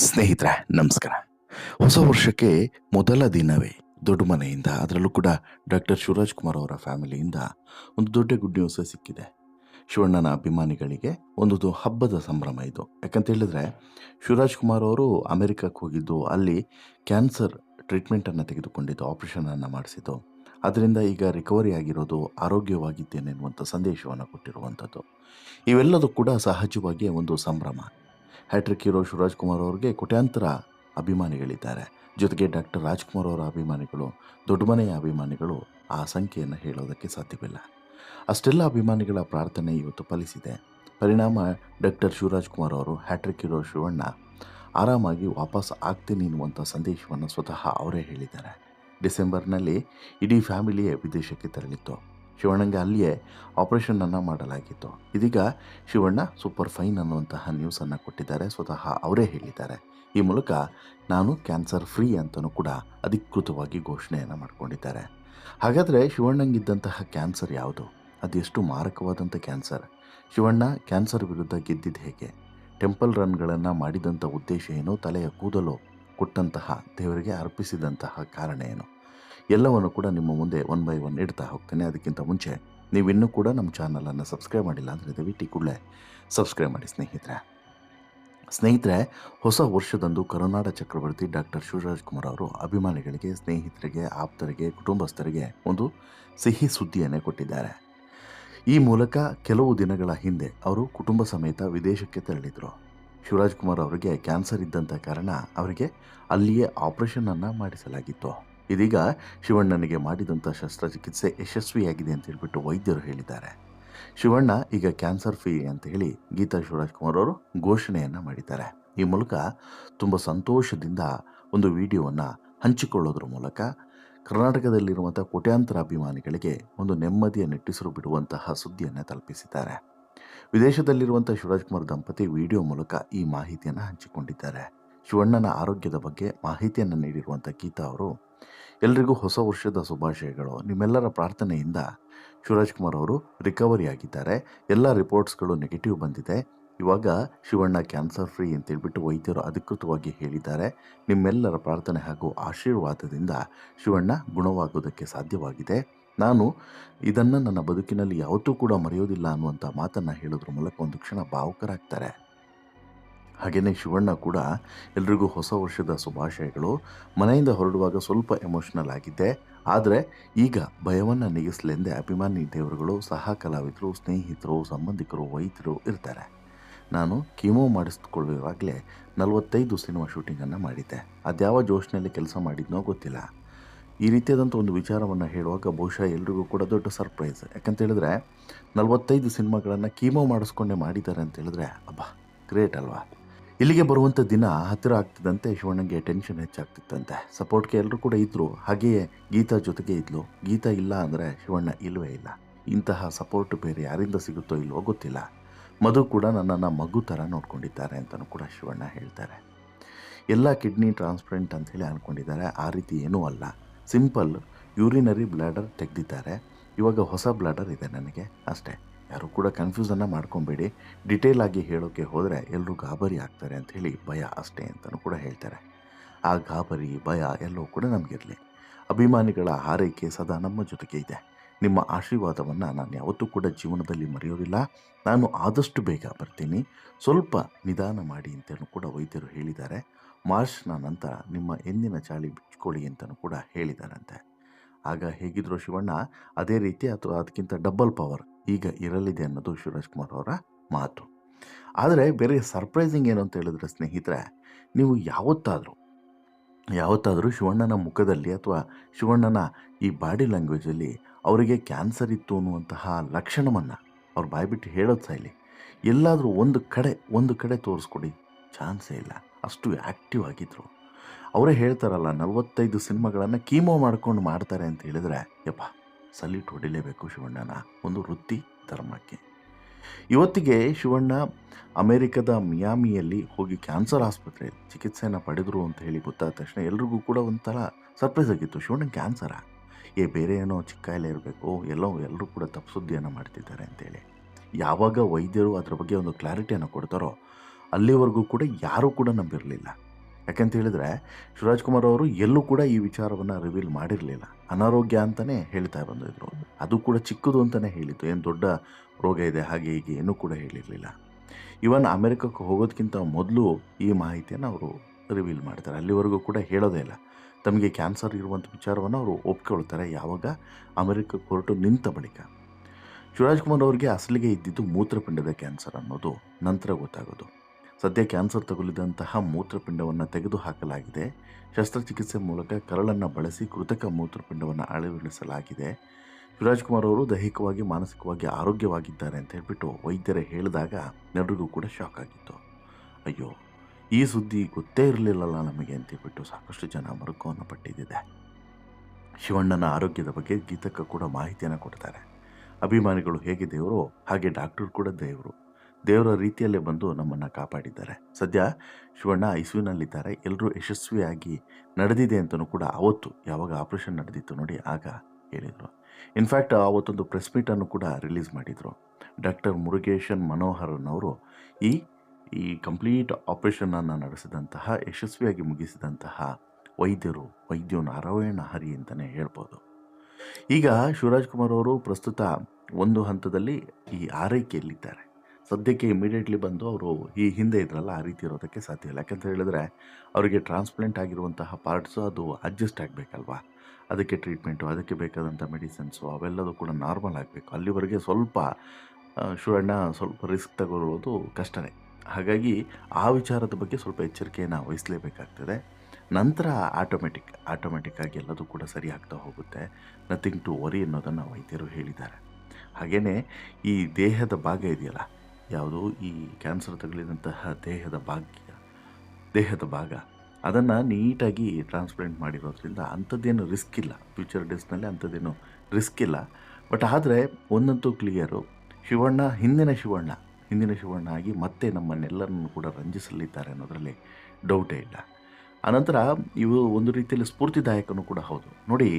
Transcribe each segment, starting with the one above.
ಸ್ನೇಹಿತರೆ, ನಮಸ್ಕಾರ. ಹೊಸ ವರ್ಷಕ್ಕೆ ಮೊದಲ ದಿನವೇ ದೊಡ್ಡ ಮನೆಯಿಂದ, ಅದರಲ್ಲೂ ಕೂಡ ಡಾಕ್ಟರ್ ಶಿವರಾಜ್ ಕುಮಾರ್ ಅವರ ಫ್ಯಾಮಿಲಿಯಿಂದ ಒಂದು ದೊಡ್ಡ ಗುಡ್ ನ್ಯೂಸ್ ಸಿಕ್ಕಿದೆ. ಶಿವಣ್ಣನ ಅಭಿಮಾನಿಗಳಿಗೆ ಒಂದು ಹಬ್ಬದ ಸಂಭ್ರಮ ಇದು. ಯಾಕಂತ ಹೇಳಿದ್ರೆ, ಶಿವರಾಜ್ ಕುಮಾರ್ ಅವರು ಅಮೆರಿಕಕ್ಕೆ ಹೋಗಿದ್ದು, ಅಲ್ಲಿ ಕ್ಯಾನ್ಸರ್ ಟ್ರೀಟ್ಮೆಂಟನ್ನು ತೆಗೆದುಕೊಂಡಿದ್ದು ಆಪರೇಷನನ್ನು ಮಾಡಿಸಿದ್ದು. ಅದರಿಂದ ಈಗ ರಿಕವರಿ ಆಗಿರೋದು ಆರೋಗ್ಯವಾಗಿದ್ದೇನೆ ಎನ್ನುವಂಥ ಸಂದೇಶವನ್ನು ಕೊಟ್ಟಿರುವಂಥದ್ದು. ಇವೆಲ್ಲದೂ ಕೂಡ ಸಹಜವಾಗಿ ಒಂದು ಸಂಭ್ರಮ. ಹ್ಯಾಟ್ರಿಕ್ ಹೀರೋ ಶಿವರಾಜ್ ಕುಮಾರ್ ಅವ್ರಿಗೆ ಕೋಟ್ಯಾಂತರ ಅಭಿಮಾನಿಗಳಿದ್ದಾರೆ. ಜೊತೆಗೆ ಡಾಕ್ಟರ್ ರಾಜ್ಕುಮಾರ್ ಅವರ ಅಭಿಮಾನಿಗಳು, ದೊಡ್ಡ ಮನೆಯ ಅಭಿಮಾನಿಗಳು ಆ ಸಂಖ್ಯೆಯನ್ನು ಹೇಳೋದಕ್ಕೆ ಸಾಧ್ಯವಿಲ್ಲ. ಅಷ್ಟೆಲ್ಲ ಅಭಿಮಾನಿಗಳ ಪ್ರಾರ್ಥನೆ ಇವತ್ತು ಫಲಿಸಿದೆ. ಪರಿಣಾಮ ಡಾಕ್ಟರ್ ಶಿವರಾಜ್ಕುಮಾರ್ ಅವರು, ಹ್ಯಾಟ್ರಿಕ್ ಹೀರೋ ಶಿವಣ್ಣ, ಆರಾಮಾಗಿ ವಾಪಸ್ ಆಗ್ತೀನಿ ಎನ್ನುವಂಥ ಸಂದೇಶವನ್ನು ಸ್ವತಃ ಅವರೇ ಹೇಳಿದ್ದಾರೆ. ಡಿಸೆಂಬರ್ನಲ್ಲಿ ಇಡೀ ಫ್ಯಾಮಿಲಿಯೇ ವಿದೇಶಕ್ಕೆ ತೆರಳಿತ್ತು. ಶಿವಣ್ಣಂಗೆ ಅಲ್ಲಿಯೇ ಆಪರೇಷನನ್ನು ಮಾಡಲಾಗಿತ್ತು. ಇದೀಗ ಶಿವಣ್ಣ ಸೂಪರ್ ಫೈನ್ ಅನ್ನುವಂತಹ ನ್ಯೂಸನ್ನು ಕೊಟ್ಟಿದ್ದಾರೆ. ಸ್ವತಃ ಅವರೇ ಹೇಳಿದ್ದಾರೆ. ಈ ಮೂಲಕ ನಾನು ಕ್ಯಾನ್ಸರ್ ಫ್ರೀ ಅಂತಲೂ ಕೂಡ ಅಧಿಕೃತವಾಗಿ ಘೋಷಣೆಯನ್ನು ಮಾಡಿಕೊಂಡಿದ್ದಾರೆ. ಹಾಗಾದರೆ ಶಿವಣ್ಣಂಗಿದ್ದಂತಹ ಕ್ಯಾನ್ಸರ್ ಯಾವುದು? ಅದೆಷ್ಟು ಮಾರಕವಾದಂಥ ಕ್ಯಾನ್ಸರ್? ಶಿವಣ್ಣ ಕ್ಯಾನ್ಸರ್ ವಿರುದ್ಧ ಗೆದ್ದಿದ್ದು ಹೇಗೆ? ಟೆಂಪಲ್ ರನ್ಗಳನ್ನು ಮಾಡಿದಂಥ ಉದ್ದೇಶ ಏನು? ತಲೆಯ ಕೂದಲು ಕೊಟ್ಟಂತಹ ದೇವರಿಗೆ ಅರ್ಪಿಸಿದಂತಹ ಕಾರಣ ಏನು? ಎಲ್ಲವನ್ನು ಕೂಡ ನಿಮ್ಮ ಮುಂದೆ ಒನ್ ಬೈ ಒನ್ ಇಡ್ತಾ ಹೋಗ್ತೇನೆ. ಅದಕ್ಕಿಂತ ಮುಂಚೆ ನೀವಿನ್ನೂ ಕೂಡ ನಮ್ಮ ಚಾನಲನ್ನು ಸಬ್ಸ್ಕ್ರೈಬ್ ಮಾಡಿಲ್ಲ ಅಂದರೆ ದಯವಿಟ್ಟು ಕೂಡಲೇ ಸಬ್ಸ್ಕ್ರೈಬ್ ಮಾಡಿ ಸ್ನೇಹಿತರೆ. ಸ್ನೇಹಿತರೆ, ಹೊಸ ವರ್ಷದಂದು ಕರುನಾಡ ಚಕ್ರವರ್ತಿ ಡಾಕ್ಟರ್ ಶಿವರಾಜ್ ಕುಮಾರ್ ಅವರು ಅಭಿಮಾನಿಗಳಿಗೆ, ಸ್ನೇಹಿತರಿಗೆ, ಆಪ್ತರಿಗೆ, ಕುಟುಂಬಸ್ಥರಿಗೆ ಒಂದು ಸಿಹಿ ಸುದ್ದಿಯನ್ನೇ ಕೊಟ್ಟಿದ್ದಾರೆ. ಈ ಮೂಲಕ ಕೆಲವು ದಿನಗಳ ಹಿಂದೆ ಅವರು ಕುಟುಂಬ ಸಮೇತ ವಿದೇಶಕ್ಕೆ ತೆರಳಿದರು. ಶಿವರಾಜ್ ಕುಮಾರ್ ಅವರಿಗೆ ಕ್ಯಾನ್ಸರ್ ಇದ್ದಂಥ ಕಾರಣ ಅವರಿಗೆ ಅಲ್ಲಿಯೇ ಆಪರೇಷನನ್ನು ಮಾಡಿಸಲಾಗಿತ್ತು. ಇದೀಗ ಶಿವಣ್ಣನಿಗೆ ಮಾಡಿದಂಥ ಶಸ್ತ್ರಚಿಕಿತ್ಸೆ ಯಶಸ್ವಿಯಾಗಿದೆ ಅಂತ ಹೇಳ್ಬಿಟ್ಟು ವೈದ್ಯರು ಹೇಳಿದ್ದಾರೆ. ಶಿವಣ್ಣ ಈಗ ಕ್ಯಾನ್ಸರ್ ಫ್ರೀ ಅಂತ ಹೇಳಿ ಗೀತಾ ಶಿವರಾಜ್ ಕುಮಾರ್ ಅವರು ಘೋಷಣೆಯನ್ನು ಮಾಡಿದ್ದಾರೆ. ಈ ಮೂಲಕ ತುಂಬ ಸಂತೋಷದಿಂದ ಒಂದು ವಿಡಿಯೋವನ್ನು ಹಂಚಿಕೊಳ್ಳೋದ್ರ ಮೂಲಕ ಕರ್ನಾಟಕದಲ್ಲಿರುವಂಥ ಕೋಟ್ಯಾಂತರ ಅಭಿಮಾನಿಗಳಿಗೆ ಒಂದು ನೆಮ್ಮದಿಯ ನೆಟ್ಟಿಸಿರು ಬಿಡುವಂತಹ ಸುದ್ದಿಯನ್ನು ತಲುಪಿಸಿದ್ದಾರೆ. ವಿದೇಶದಲ್ಲಿರುವಂಥ ಶಿವರಾಜ್ಕುಮಾರ್ ದಂಪತಿ ವಿಡಿಯೋ ಮೂಲಕ ಈ ಮಾಹಿತಿಯನ್ನು ಹಂಚಿಕೊಂಡಿದ್ದಾರೆ. ಶಿವಣ್ಣನ ಆರೋಗ್ಯದ ಬಗ್ಗೆ ಮಾಹಿತಿಯನ್ನು ನೀಡಿರುವಂಥ ಗೀತಾ ಅವರು ಎಲ್ರಿಗೂ ಹೊಸ ವರ್ಷದ ಶುಭಾಶಯಗಳು. ನಿಮ್ಮೆಲ್ಲರ ಪ್ರಾರ್ಥನೆಯಿಂದ ಶಿವರಾಜ್ ಕುಮಾರ್ ಅವರು ರಿಕವರಿ ಆಗಿದ್ದಾರೆ. ಎಲ್ಲ ರಿಪೋರ್ಟ್ಸ್ಗಳು ನೆಗೆಟಿವ್ ಬಂದಿದೆ. ಇವಾಗ ಶಿವಣ್ಣ ಕ್ಯಾನ್ಸರ್ ಫ್ರೀ ಅಂತೇಳ್ಬಿಟ್ಟು ವೈದ್ಯರು ಅಧಿಕೃತವಾಗಿ ಹೇಳಿದ್ದಾರೆ. ನಿಮ್ಮೆಲ್ಲರ ಪ್ರಾರ್ಥನೆ ಹಾಗೂ ಆಶೀರ್ವಾದದಿಂದ ಶಿವಣ್ಣ ಗುಣವಾಗೋದಕ್ಕೆ ಸಾಧ್ಯವಾಗಿದೆ. ನಾನು ಇದನ್ನು ನನ್ನ ಬದುಕಿನಲ್ಲಿ ಯಾವತ್ತೂ ಕೂಡ ಮರೆಯೋದಿಲ್ಲ ಅನ್ನುವಂಥ ಮಾತನ್ನು ಹೇಳೋದ್ರ ಮೂಲಕ ಒಂದು ಕ್ಷಣ ಭಾವುಕರಾಗ್ತಾರೆ. ಹಾಗೆಯೇ ಶಿವಣ್ಣ ಕೂಡ ಎಲ್ರಿಗೂ ಹೊಸ ವರ್ಷದ ಶುಭಾಶಯಗಳು. ಮನೆಯಿಂದ ಹೊರಡುವಾಗ ಸ್ವಲ್ಪ ಎಮೋಷ್ನಲ್ ಆಗಿದ್ದೆ. ಆದರೆ ಈಗ ಭಯವನ್ನು ನೀಗಿಸಲೆಂದೇ ಅಭಿಮಾನಿ ದೇವರುಗಳು, ಸಹ ಕಲಾವಿದರು, ಸ್ನೇಹಿತರು, ಸಂಬಂಧಿಕರು, ವೈದ್ಯರು ಇರ್ತಾರೆ. ನಾನು ಕೀಮೋ ಮಾಡಿಸ್ಕೊಳ್ಳುವಾಗಲೇ ನಲವತ್ತೈದು ಸಿನಿಮಾ ಶೂಟಿಂಗನ್ನು ಮಾಡಿದ್ದೆ. ಅದ್ಯಾವ ಜೋಶ್ನಲ್ಲಿ ಕೆಲಸ ಮಾಡಿದ್ನೋ ಗೊತ್ತಿಲ್ಲ. ಈ ರೀತಿಯಾದಂಥ ಒಂದು ವಿಚಾರವನ್ನು ಹೇಳುವಾಗ ಬಹುಶಃ ಎಲ್ರಿಗೂ ಕೂಡ ದೊಡ್ಡ ಸರ್ಪ್ರೈಸ್ ಯಾಕಂತೇಳಿದ್ರೆ ನಲವತ್ತೈದು ಸಿನಿಮಾಗಳನ್ನು ಕೀಮೋ ಮಾಡಿಸ್ಕೊಂಡೇ ಮಾಡಿದ್ದಾರೆ ಅಂತ ಹೇಳಿದ್ರೆ, ಅಬ್ಬಾ ಗ್ರೇಟ್ ಅಲ್ವಾ? ಇಲ್ಲಿಗೆ ಬರುವಂಥ ದಿನ ಹತ್ತಿರ ಆಗ್ತಿದ್ದಂತೆ ಶಿವಣ್ಣಗೆ ಟೆನ್ಷನ್ ಹೆಚ್ಚಾಗ್ತಿತ್ತಂತೆ. ಸಪೋರ್ಟ್ಗೆ ಎಲ್ಲರೂ ಕೂಡ ಇದ್ದರು ಹಾಗೆಯೇ ಗೀತಾ ಜೊತೆಗೆ ಇದ್ಲು. ಗೀತಾ ಇಲ್ಲ ಅಂದರೆ ಶಿವಣ್ಣ ಇಲ್ಲವೇ ಇಲ್ಲ. ಇಂತಹ ಸಪೋರ್ಟ್ ಬೇರೆ ಯಾರಿಂದ ಸಿಗುತ್ತೋ ಇಲ್ವೋ ಗೊತ್ತಿಲ್ಲ. ಮಧು ಕೂಡ ನನ್ನನ್ನು ಮಗು ಥರ ನೋಡ್ಕೊಂಡಿದ್ದಾರೆ ಅಂತಲೂ ಕೂಡ ಶಿವಣ್ಣ ಹೇಳ್ತಾರೆ. ಎಲ್ಲ ಕಿಡ್ನಿ ಟ್ರಾನ್ಸ್ಪ್ರೆಂಟ್ ಅಂಥೇಳಿ ಅಂದ್ಕೊಂಡಿದ್ದಾರೆ ಆ ರೀತಿ ಏನೂ ಅಲ್ಲ. ಸಿಂಪಲ್ ಯೂರಿನರಿ ಬ್ಲಾಡರ್ ತೆಗೆದಿದ್ದಾರೆ. ಇವಾಗ ಹೊಸ ಬ್ಲಾಡರ್ ಇದೆ ನನಗೆ. ಅಷ್ಟೇ. ಯಾರು ಕೂಡ ಕನ್ಫ್ಯೂಸನ್ನು ಮಾಡ್ಕೊಬೇಡಿ. ಡಿಟೇಲ್ ಆಗಿ ಹೇಳೋಕ್ಕೆ ಹೋದರೆ ಎಲ್ಲರೂ ಗಾಬರಿ ಆಗ್ತಾರೆ ಅಂತ ಹೇಳಿ ಭಯ ಅಷ್ಟೇ ಅಂತಲೂ ಕೂಡ ಹೇಳ್ತಾರೆ. ಆ ಗಾಬರಿ, ಭಯ ಎಲ್ಲವೂ ಕೂಡ ನಮಗಿರಲಿ. ಅಭಿಮಾನಿಗಳ ಹಾರೈಕೆ ಸದಾ ನಮ್ಮ ಜೊತೆಗೆ ಇದೆ. ನಿಮ್ಮ ಆಶೀರ್ವಾದವನ್ನು ನಾನು ಯಾವತ್ತೂ ಕೂಡ ಜೀವನದಲ್ಲಿ ಮರೆಯೋದಿಲ್ಲ. ನಾನು ಆದಷ್ಟು ಬೇಗ ಬರ್ತೀನಿ. ಸ್ವಲ್ಪ ನಿಧಾನ ಮಾಡಿ ಅಂತಲೂ ಕೂಡ ವೈದ್ಯರು ಹೇಳಿದ್ದಾರೆ. ಮಾರ್ಚ್ನ ನಂತರ ನಿಮ್ಮ ಎಂದಿನ ಚಾಳಿ ಬಿಚ್ಕೊಳ್ಳಿ ಅಂತಲೂ ಕೂಡ ಹೇಳಿದ್ದಾರಂತೆ. ಆಗ ಹೇಗಿದ್ರು ಶಿವಣ್ಣ, ಅದೇ ರೀತಿ ಅಥವಾ ಅದಕ್ಕಿಂತ ಡಬಲ್ ಪವರ್ ಈಗ ಇರಲಿದೆ ಅನ್ನೋದು ಶಿವರಾಜ್ ಕುಮಾರ್ ಅವರ ಮಾತು. ಆದರೆ ಬೇರೆ ಸರ್ಪ್ರೈಸಿಂಗ್ ಏನು ಅಂತ ಹೇಳಿದ್ರೆ ಸ್ನೇಹಿತರೆ, ನೀವು ಯಾವತ್ತಾದರೂ ಯಾವತ್ತಾದರೂ ಶಿವಣ್ಣನ ಮುಖದಲ್ಲಿ ಅಥವಾ ಶಿವಣ್ಣನ ಈ ಬಾಡಿ ಲ್ಯಾಂಗ್ವೇಜಲ್ಲಿ ಅವರಿಗೆ ಕ್ಯಾನ್ಸರ್ ಇತ್ತು ಅನ್ನುವಂತಹ ಲಕ್ಷಣವನ್ನು ಅವ್ರು ಬಾಯ್ಬಿಟ್ಟು ಹೇಳೋದು ಸಾಯ್ಲಿ. ಎಲ್ಲಾದರೂ ಒಂದು ಕಡೆ ಒಂದು ಕಡೆ ತೋರಿಸ್ಕೊಡಿ. ಚಾನ್ಸೇ ಇಲ್ಲ. ಅಷ್ಟು ಆ್ಯಕ್ಟಿವ್ ಆಗಿದ್ದರು ಅವರೇ ಹೇಳ್ತಾರಲ್ಲ, ನಲವತ್ತೈದು ಸಿನಿಮಾಗಳನ್ನು ಕೀಮೋ ಮಾಡ್ಕೊಂಡು ಮಾಡ್ತಾರೆ ಅಂತ ಹೇಳಿದರೆ, ಯಪ್ಪ! ಸಲ್ಯೂಟ್ ಹೊಡಿಲೇಬೇಕು ಶಿವಣ್ಣನ ಒಂದು ವೃತ್ತಿ ಧರ್ಮಕ್ಕೆ. ಇವತ್ತಿಗೆ ಶಿವಣ್ಣ ಅಮೆರಿಕದ ಮಿಯಾಮಿಯಲ್ಲಿ ಹೋಗಿ ಕ್ಯಾನ್ಸರ್ ಆಸ್ಪತ್ರೆ ಚಿಕಿತ್ಸೆಯನ್ನು ಪಡೆದರು ಅಂತ ಹೇಳಿ ಗೊತ್ತಾದ ತಕ್ಷಣ ಎಲ್ರಿಗೂ ಕೂಡ ಒಂಥರ ಸರ್ಪ್ರೈಸ್ ಆಗಿತ್ತು. ಶಿವಣ್ಣ ಕ್ಯಾನ್ಸರಾ? ಏ, ಬೇರೆ ಏನೋ ಚಿಕ್ಕ ಕಾಯಿಲೆ ಇರಬೇಕು, ಎಲ್ಲೋ ಎಲ್ಲರೂ ಕೂಡ ತಪ್ಪು ಸುದ್ದಿಯನ್ನು ಮಾಡ್ತಿದ್ದಾರೆ ಅಂತೇಳಿ ಯಾವಾಗ ವೈದ್ಯರು ಅದರ ಬಗ್ಗೆ ಒಂದು ಕ್ಲಾರಿಟಿಯನ್ನು ಕೊಡ್ತಾರೋ ಅಲ್ಲಿವರೆಗೂ ಕೂಡ ಯಾರೂ ಕೂಡ ನಂಬಿರಲಿಲ್ಲ. ಯಾಕಂತ ಹೇಳಿದ್ರೆ ಶಿವರಾಜ್ ಕುಮಾರ್ ಅವರು ಎಲ್ಲೂ ಕೂಡ ಈ ವಿಚಾರವನ್ನು ರಿವೀಲ್ ಮಾಡಿರಲಿಲ್ಲ. ಅನಾರೋಗ್ಯ ಅಂತಲೇ ಹೇಳ್ತಾ ಬಂದಿದ್ರು ಅದು ಕೂಡ ಚಿಕ್ಕದು ಅಂತಲೇ ಹೇಳಿತ್ತು ಏನು ದೊಡ್ಡ ರೋಗ ಇದೆ, ಹಾಗೆ ಹೀಗೆ ಏನೂ ಕೂಡ ಹೇಳಿರಲಿಲ್ಲ. ಇವನ್ ಅಮೆರಿಕಕ್ಕೆ ಹೋಗೋದಕ್ಕಿಂತ ಮೊದಲು ಈ ಮಾಹಿತಿಯನ್ನು ಅವರು ರಿವೀಲ್ ಮಾಡ್ತಾರೆ. ಅಲ್ಲಿವರೆಗೂ ಕೂಡ ಹೇಳೋದೇ ಇಲ್ಲ. ತಮಗೆ ಕ್ಯಾನ್ಸರ್ ಇರುವಂಥ ವಿಚಾರವನ್ನು ಅವರು ಒಪ್ಕೊಳ್ತಾರೆ. ಯಾವಾಗ? ಅಮೆರಿಕಕ್ಕೆ ಹೊರಟು ನಿಂತ ಬಳಿಕ. ಶಿವರಾಜ್ ಕುಮಾರ್ ಅವರಿಗೆ ಅಸಲಿಗೆ ಇದ್ದಿದ್ದು ಮೂತ್ರಪಿಂಡದ ಕ್ಯಾನ್ಸರ್ ಅನ್ನೋದು. ನಂತರ ಗೊತ್ತಾಗೋದು. ಸದ್ಯ ಕ್ಯಾನ್ಸರ್ ತಗುಲಿದಂತಹ ಮೂತ್ರಪಿಂಡವನ್ನು ತೆಗೆದು ಹಾಕಲಾಗಿದೆ ಶಸ್ತ್ರಚಿಕಿತ್ಸೆ ಮೂಲಕ ಕರಳನ್ನು ಬಳಸಿ ಕೃತಕ ಮೂತ್ರಪಿಂಡವನ್ನು ಅಳವಡಿಸಲಾಗಿದೆ. ಶಿವರಾಜ್ ಕುಮಾರ್ ಅವರು ದೈಹಿಕವಾಗಿ, ಮಾನಸಿಕವಾಗಿ ಆರೋಗ್ಯವಾಗಿದ್ದಾರೆ ಅಂತ ಹೇಳ್ಬಿಟ್ಟು ವೈದ್ಯರೇ ಹೇಳಿದಾಗ ಎಲ್ಲರಿಗೂ ಕೂಡ ಶಾಕ್ ಆಗಿತ್ತು. ಅಯ್ಯೋ, ಈ ಸುದ್ದಿ ಗೊತ್ತೇ ಇರಲಿಲ್ಲಲ್ಲ ನಮಗೆ ಅಂತ ಹೇಳ್ಬಿಟ್ಟು ಸಾಕಷ್ಟು ಜನ ಮರುಕವನ್ನು ಪಟ್ಟಿದ್ದಿದೆ. ಶಿವಣ್ಣನ ಆರೋಗ್ಯದ ಬಗ್ಗೆ ಗೀತಕ್ಕ ಕೂಡ ಮಾಹಿತಿಯನ್ನು ಕೊಡ್ತಾರೆ. ಅಭಿಮಾನಿಗಳು ಹೇಗೆ ದೇವರು, ಹಾಗೆ ಡಾಕ್ಟರ್ ಕೂಡ ದೇವರು. ದೇವರ ರೀತಿಯಲ್ಲೇ ಬಂದು ನಮ್ಮನ್ನು ಕಾಪಾಡಿದ್ದಾರೆ. ಸದ್ಯ ಶಿವಣ್ಣ ಐಸುವಿನಲ್ಲಿದ್ದಾರೆ. ಎಲ್ಲರೂ ಯಶಸ್ವಿಯಾಗಿ ನಡೆದಿದೆ ಅಂತಲೂ ಕೂಡ ಅವತ್ತು ಯಾವಾಗ ಆಪರೇಷನ್ ನಡೆದಿತ್ತು ನೋಡಿ ಆಗ ಹೇಳಿದರು. ಇನ್ಫ್ಯಾಕ್ಟ್ ಅವತ್ತೊಂದು ಪ್ರೆಸ್ ಮೀಟನ್ನು ಕೂಡ ರಿಲೀಸ್ ಮಾಡಿದರು. ಡಾಕ್ಟರ್ ಮುರುಗೇಶನ್ ಮನೋಹರನ್ ಅವರು ಈ ಈ ಕಂಪ್ಲೀಟ್ ಆಪರೇಷನನ್ನು ನಡೆಸಿದಂತಹ, ಯಶಸ್ವಿಯಾಗಿ ಮುಗಿಸಿದಂತಹ ವೈದ್ಯರು ವೈದ್ಯನ ನಾರಾಯಣ ಹರಿ ಅಂತಲೇ ಹೇಳ್ಬೋದು. ಈಗ ಶಿವರಾಜ್ಕುಮಾರ್ ಅವರು ಪ್ರಸ್ತುತ ಒಂದು ಹಂತದಲ್ಲಿ ಈ ಆರೈಕೆಯಲ್ಲಿದ್ದಾರೆ. ಸದ್ಯಕ್ಕೆ ಇಮಿಡಿಯೇಟ್ಲಿ ಬಂದು ಅವರು ಈ ಹಿಂದೆ ಇದ್ರಲ್ಲ ಆ ರೀತಿ ಇರೋದಕ್ಕೆ ಸಾಧ್ಯ ಇಲ್ಲ. ಯಾಕಂತ ಹೇಳಿದ್ರೆ ಅವರಿಗೆ ಟ್ರಾನ್ಸ್ಪ್ಲೆಂಟ್ ಆಗಿರುವಂತಹ ಪಾರ್ಟ್ಸು ಅದು ಅಡ್ಜಸ್ಟ್ ಆಗಬೇಕಲ್ವಾ? ಅದಕ್ಕೆ ಟ್ರೀಟ್ಮೆಂಟು ಅದಕ್ಕೆ ಬೇಕಾದಂಥ ಮೆಡಿಸಿನ್ಸು ಅವೆಲ್ಲದೂ ಕೂಡ ನಾರ್ಮಲ್ ಆಗಬೇಕು. ಅಲ್ಲಿವರೆಗೆ ಸ್ವಲ್ಪ ಶೂರಣ್ಣ ಸ್ವಲ್ಪ ರಿಸ್ಕ್ ತಗೊಳ್ಳೋದು ಕಷ್ಟನೇ. ಹಾಗಾಗಿ ಆ ವಿಚಾರದ ಬಗ್ಗೆ ಸ್ವಲ್ಪ ಎಚ್ಚರಿಕೆಯನ್ನು ವಹಿಸಲೇಬೇಕಾಗ್ತದೆ. ನಂತರ ಆಟೋಮೆಟಿಕ್ ಆಟೋಮೆಟಿಕ್ಕಾಗಿ ಎಲ್ಲದೂ ಕೂಡ ಸರಿ ಆಗ್ತಾ ಹೋಗುತ್ತೆ. ನಥಿಂಗ್ ಟು ವರಿ ಅನ್ನೋದನ್ನು ವೈದ್ಯರು ಹೇಳಿದ್ದಾರೆ. ಹಾಗೆಯೇ ಈ ದೇಹದ ಭಾಗ ಇದೆಯಲ್ಲ ಯಾವುದು ಈ ಕ್ಯಾನ್ಸರ್ ತಗುಲಿದಂತಹ ದೇಹದ ಭಾಗ್ಯ, ದೇಹದ ಭಾಗ. ಅದನ್ನು ನೀಟಾಗಿ ಟ್ರಾನ್ಸ್ಪ್ಲೆಂಟ್ ಮಾಡಿರೋದ್ರಿಂದ ಅಂಥದ್ದೇನು ರಿಸ್ಕ್ ಇಲ್ಲ. ಫ್ಯೂಚರ್ ಡೇಸ್ನಲ್ಲಿ ಅಂಥದ್ದೇನು ರಿಸ್ಕ್ ಇಲ್ಲ. ಬಟ್ ಆದರೆ ಒಂದಂತೂ ಕ್ಲಿಯರು ಶಿವಣ್ಣ ಹಿಂದಿನ ಶಿವಣ್ಣ ಹಿಂದಿನ ಶಿವಣ್ಣ ಆಗಿ ಮತ್ತೆ ನಮ್ಮನ್ನೆಲ್ಲರನ್ನು ಕೂಡ ರಂಜಿಸಲಿದ್ದಾರೆ ಅನ್ನೋದರಲ್ಲಿ ಡೌಟೇ ಇಲ್ಲ. ಅನಂತರ ಇವು ಒಂದು ರೀತಿಯಲ್ಲಿ ಸ್ಫೂರ್ತಿದಾಯಕನೂ ಕೂಡ ಹೌದು. ನೋಡಿ,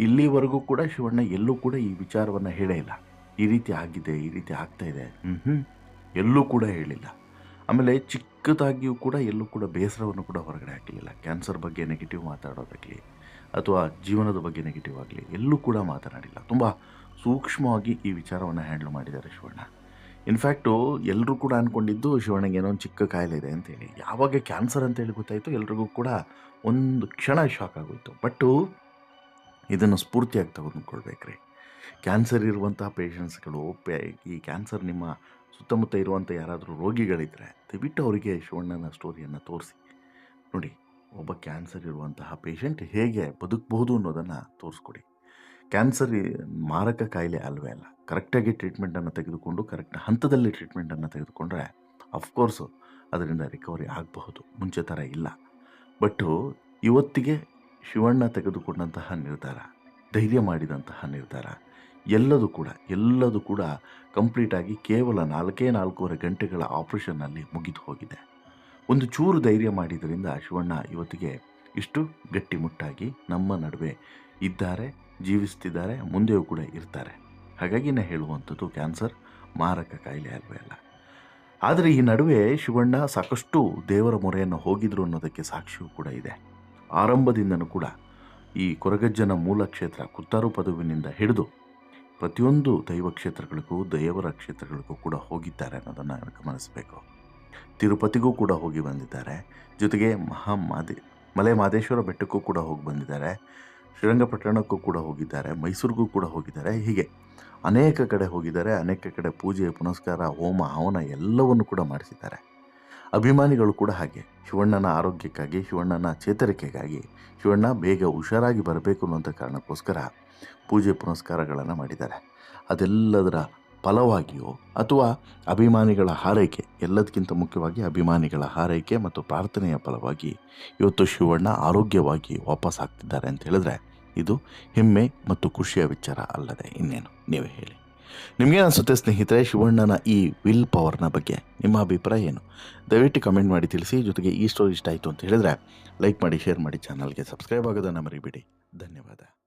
ಇಲ್ಲಿವರೆಗೂ ಕೂಡ ಶಿವಣ್ಣ ಎಲ್ಲೂ ಕೂಡ ಈ ವಿಚಾರವನ್ನು ಹೇಳೇ ಇಲ್ಲ. ಈ ರೀತಿ ಆಗಿದೆ ಈ ರೀತಿ ಆಗ್ತಾ ಇದೆ. ಹ್ಞೂ ಎಲ್ಲೂ ಕೂಡ ಹೇಳಿಲ್ಲ. ಆಮೇಲೆ ಚಿಕ್ಕದಾಗಿಯೂ ಕೂಡ ಎಲ್ಲೂ ಕೂಡ ಬೇಸರವನ್ನು ಕೂಡ ಹೊರಗಡೆ ಹಾಕಲಿಲ್ಲ. ಕ್ಯಾನ್ಸರ್ ಬಗ್ಗೆ ನೆಗೆಟಿವ್ ಮಾತಾಡೋದಾಗಲಿ ಅಥವಾ ಜೀವನದ ಬಗ್ಗೆ ನೆಗೆಟಿವ್ ಆಗಲಿ ಎಲ್ಲೂ ಕೂಡ ಮಾತನಾಡಿಲ್ಲ. ತುಂಬ ಸೂಕ್ಷ್ಮವಾಗಿ ಈ ವಿಚಾರವನ್ನು ಹ್ಯಾಂಡಲ್ ಮಾಡಿದ್ದಾರೆ ಶಿವಣ್ಣ. ಇನ್ಫ್ಯಾಕ್ಟು ಎಲ್ಲರೂ ಕೂಡ ಅಂದ್ಕೊಂಡಿದ್ದು ಶಿವಣ್ಣಗೆ ಏನೋ ಒಂದು ಚಿಕ್ಕ ಕಾಯಿಲೆ ಇದೆ ಅಂತೇಳಿ ಯಾವಾಗ ಕ್ಯಾನ್ಸರ್ ಅಂತೇಳಿ ಗೊತ್ತಾಯಿತು ಎಲ್ರಿಗೂ ಕೂಡ ಒಂದು ಕ್ಷಣ ಶಾಕ್ ಆಗೋಯಿತು. ಬಟ್ಟು ಇದನ್ನು ಸ್ಫೂರ್ತಿಯಾಗಿ ತೆಗೆದುಕೊಳ್ಬೇಕ್ರಿ. ಕ್ಯಾನ್ಸರ್ ಇರುವಂತಹ ಪೇಷಂಟ್ಸ್ಗಳು ಈ ಕ್ಯಾನ್ಸರ್ ನಿಮ್ಮ ಸುತ್ತಮುತ್ತ ಇರುವಂಥ ಯಾರಾದರೂ ರೋಗಿಗಳಿದ್ದರೆ ದಯವಿಟ್ಟು ಅವರಿಗೆ ಶಿವಣ್ಣನ ಸ್ಟೋರಿಯನ್ನು ತೋರಿಸಿ. ನೋಡಿ, ಒಬ್ಬ ಕ್ಯಾನ್ಸರ್ ಇರುವಂತಹ ಪೇಷಂಟ್ ಹೇಗೆ ಬದುಕಬಹುದು ಅನ್ನೋದನ್ನು ತೋರಿಸ್ಕೊಡಿ. ಕ್ಯಾನ್ಸರ್ ಮಾರಕ ಕಾಯಿಲೆ ಅಲ್ವೇ ಅಲ್ಲ. ಕರೆಕ್ಟಾಗಿ ಟ್ರೀಟ್ಮೆಂಟನ್ನು ತೆಗೆದುಕೊಂಡು, ಕರೆಕ್ಟ್ ಹಂತದಲ್ಲಿ ಟ್ರೀಟ್ಮೆಂಟನ್ನು ತೆಗೆದುಕೊಂಡ್ರೆ ಅಫ್ಕೋರ್ಸು ಅದರಿಂದ ರಿಕವರಿ ಆಗಬಹುದು. ಮುಂಚೆ ಥರ ಇಲ್ಲ. ಬಟ್ಟು ಇವತ್ತಿಗೆ ಶಿವಣ್ಣ ತೆಗೆದುಕೊಂಡಂತಹ ನಿರ್ಧಾರ ಧೈರ್ಯ ಮಾಡಿದಂತಹ ನಿರ್ಧಾರ. ಎಲ್ಲದೂ ಕೂಡ ಎಲ್ಲದೂ ಕೂಡ ಕಂಪ್ಲೀಟಾಗಿ ಕೇವಲ ನಾಲ್ಕೇ ನಾಲ್ಕೂವರೆ ಗಂಟೆಗಳ ಆಪ್ರೇಷನ್ನಲ್ಲಿ ಮುಗಿದು ಹೋಗಿದೆ. ಒಂದು ಚೂರು ಧೈರ್ಯ ಮಾಡಿದ್ದರಿಂದ ಶಿವಣ್ಣ ಇವತ್ತಿಗೆ ಇಷ್ಟು ಗಟ್ಟಿಮುಟ್ಟಾಗಿ ನಮ್ಮ ನಡುವೆ ಇದ್ದಾರೆ, ಜೀವಿಸ್ತಿದ್ದಾರೆ, ಮುಂದೆಯೂ ಕೂಡ ಇರ್ತಾರೆ. ಹಾಗಾಗಿ ನಾನು ಹೇಳುವಂಥದ್ದು ಕ್ಯಾನ್ಸರ್ ಮಾರಕ ಕಾಯಿಲೆ ಅಲ್ವೇ ಅಲ್ಲ. ಆದರೆ ಈ ನಡುವೆ ಶಿವಣ್ಣ ಸಾಕಷ್ಟು ದೇವರ ಮೊರೆಯನ್ನು ಹೋಗಿದ್ರು ಅನ್ನೋದಕ್ಕೆ ಸಾಕ್ಷಿಯೂ ಕೂಡ ಇದೆ. ಆರಂಭದಿಂದನೂ ಕೂಡ ಈ ಕೊರಗಜ್ಜನ ಮೂಲ ಕ್ಷೇತ್ರ ಕುತ್ತಾರು ಪದವಿನಿಂದ ಹಿಡಿದು ಪ್ರತಿಯೊಂದು ದೈವ ಕ್ಷೇತ್ರಗಳಿಗೂ, ದೇವರ ಕ್ಷೇತ್ರಗಳಿಗೂ ಕೂಡ ಹೋಗಿದ್ದಾರೆ ಅನ್ನೋದನ್ನು ಗಮನಿಸಬೇಕು ತಿರುಪತಿಗೂ ಕೂಡ ಹೋಗಿ ಬಂದಿದ್ದಾರೆ. ಜೊತೆಗೆ ಮಹಾ ಮಾದೇ, ಮಲೆ ಮಾದೇಶ್ವರ ಬೆಟ್ಟಕ್ಕೂ ಕೂಡ ಹೋಗಿ ಬಂದಿದ್ದಾರೆ. ಶ್ರೀರಂಗಪಟ್ಟಣಕ್ಕೂ ಕೂಡ ಹೋಗಿದ್ದಾರೆ. ಮೈಸೂರಿಗೂ ಕೂಡ ಹೋಗಿದ್ದಾರೆ. ಹೀಗೆ ಅನೇಕ ಕಡೆ ಹೋಗಿದ್ದಾರೆ. ಅನೇಕ ಕಡೆ ಪೂಜೆ, ಪುನಸ್ಕಾರ, ಹೋಮ, ಹವನ ಎಲ್ಲವನ್ನು ಕೂಡ ಮಾಡಿಸಿದ್ದಾರೆ. ಅಭಿಮಾನಿಗಳು ಕೂಡ ಹಾಗೆ. ಶಿವಣ್ಣನ ಆರೋಗ್ಯಕ್ಕಾಗಿ, ಶಿವಣ್ಣನ ಚೇತರಿಕೆಗಾಗಿ, ಶಿವಣ್ಣ ಬೇಗ ಹುಷಾರಾಗಿ ಬರಬೇಕು ಅನ್ನೋಂಥ ಕಾರಣಕ್ಕೋಸ್ಕರ ಪೂಜೆ ಪುನಸ್ಕಾರಗಳನ್ನು ಮಾಡಿದ್ದಾರೆ. ಅದೆಲ್ಲದರ ಫಲವಾಗಿಯೋ ಅಥವಾ ಅಭಿಮಾನಿಗಳ ಹಾರೈಕೆ ಎಲ್ಲದಕ್ಕಿಂತ ಮುಖ್ಯವಾಗಿ ಅಭಿಮಾನಿಗಳ ಹಾರೈಕೆ ಮತ್ತು ಪ್ರಾರ್ಥನೆಯ ಫಲವಾಗಿ ಇವತ್ತು ಶಿವಣ್ಣ ಆರೋಗ್ಯವಾಗಿ ವಾಪಸ್ ಆಗ್ತಿದ್ದಾರೆ ಅಂತ ಹೇಳಿದ್ರೆ ಇದು ಹೆಮ್ಮೆ ಮತ್ತು ಖುಷಿಯ ವಿಚಾರ ಅಲ್ಲದೆ ಇನ್ನೇನು? ನೀವೇ ಹೇಳಿ. ನಿಮಗೇನು ಅನಿಸುತ್ತೆ ಸ್ನೇಹಿತರೆ ಶಿವಣ್ಣನ ಈ ವಿಲ್ ಪವರ್ನ ಬಗ್ಗೆ? ನಿಮ್ಮ ಅಭಿಪ್ರಾಯ ಏನು? ದಯವಿಟ್ಟು ಕಮೆಂಟ್ ಮಾಡಿ ತಿಳಿಸಿ, ಜೊತೆಗೆ ಈ ಸ್ಟೋರಿ ಇಷ್ಟ ಆಯಿತು ಅಂತ ಹೇಳಿದ್ರೆ ಲೈಕ್ ಮಾಡಿ ಶೇರ್ ಮಾಡಿ ಚಾನಲ್ಗೆ ಸಬ್ಸ್ಕ್ರೈಬ್ ಆಗೋದನ್ನು ಮರಿಬೇಡಿ. ಧನ್ಯವಾದ.